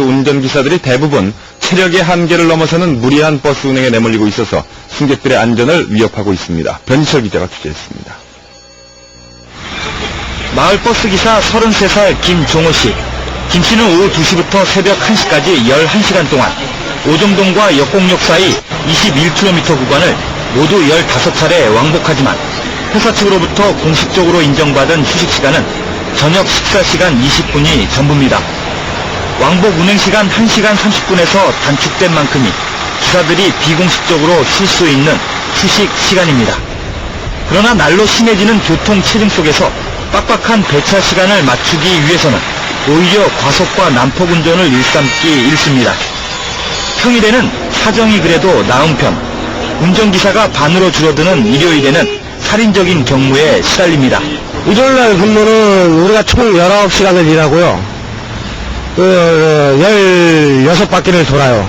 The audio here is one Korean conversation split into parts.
버스 운전기사들이 대부분 체력의 한계를 넘어서는 무리한 버스 운행에 내몰리고 있어서 승객들의 안전을 위협하고 있습니다. 변희철 기자가 취재했습니다. 마을버스 기사 33살 김종호 씨. 김 씨는 오후 2시부터 새벽 1시까지 11시간 동안 오정동과 역곡역 사이 21km 구간을 모두 15차례 왕복하지만 회사 측으로부터 공식적으로 인정받은 휴식 시간은 저녁 식사 시간 20분이 전부입니다. 왕복 운행 시간 1시간 30분에서 단축된 만큼이 기사들이 비공식적으로 쉴 수 있는 휴식 시간입니다. 그러나 날로 심해지는 교통 체증 속에서 빡빡한 배차 시간을 맞추기 위해서는 오히려 과속과 난폭 운전을 일삼기 일쑤입니다. 평일에는 사정이 그래도 나은 편, 운전기사가 반으로 줄어드는 일요일에는 살인적인 경무에 시달립니다. 일요일날 근무는 우리가 총 19시간을 일하고요. 그, 16바퀴를 돌아요.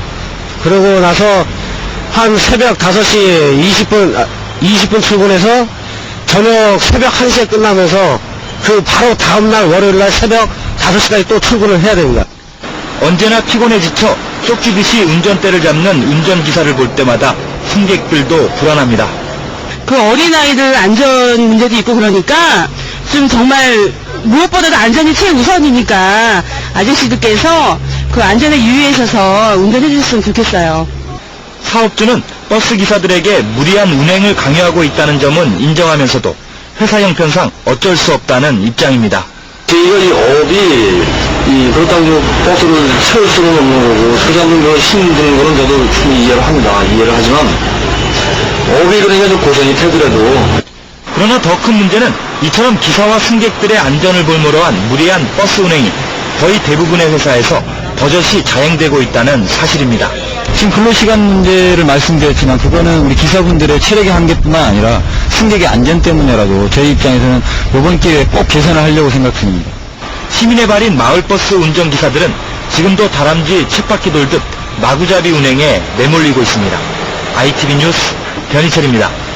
그러고 나서 한 새벽 5시 20분, 아, 20분 출근해서 저녁 새벽 1시에 끝나면서 그 바로 다음날 월요일날 새벽 5시까지 또 출근을 해야 됩니다. 언제나 피곤해 지쳐 쫓기듯이 운전대를 잡는 운전기사를 볼 때마다 승객들도 불안합니다. 그 어린아이들 안전 문제도 있고 그러니까 좀 정말 무엇보다도 안전이 최우선이니까 아저씨들께서 그 안전에 유의하셔서 운전해 주셨으면 좋겠어요. 사업주는 버스 기사들에게 무리한 운행을 강요하고 있다는 점은 인정하면서도 회사 형편상 어쩔 수 없다는 입장입니다. 이거 이 업이 이 그렇다고 저 버스를 채울 수는 없는 거고 그 사람들 그 힘든 거는 저도 충분히 이해를 합니다. 이해를 하지만 업이 그러니까 좀 고생이 되더라도 그러나 더 큰 문제는 이처럼 기사와 승객들의 안전을 볼모로 한 무리한 버스 운행이 거의 대부분의 회사에서 버젓이 자행되고 있다는 사실입니다. 지금 근로시간 문제를 말씀드렸지만 그거는 우리 기사분들의 체력의 한계뿐만 아니라 승객의 안전 때문에라도 저희 입장에서는 이번 기회에 꼭 개선을 하려고 생각 중입니다. 시민의 발인 마을버스 운전기사들은 지금도 다람쥐 쳇바퀴 돌듯 마구잡이 운행에 내몰리고 있습니다. ITV 뉴스 변희철입니다.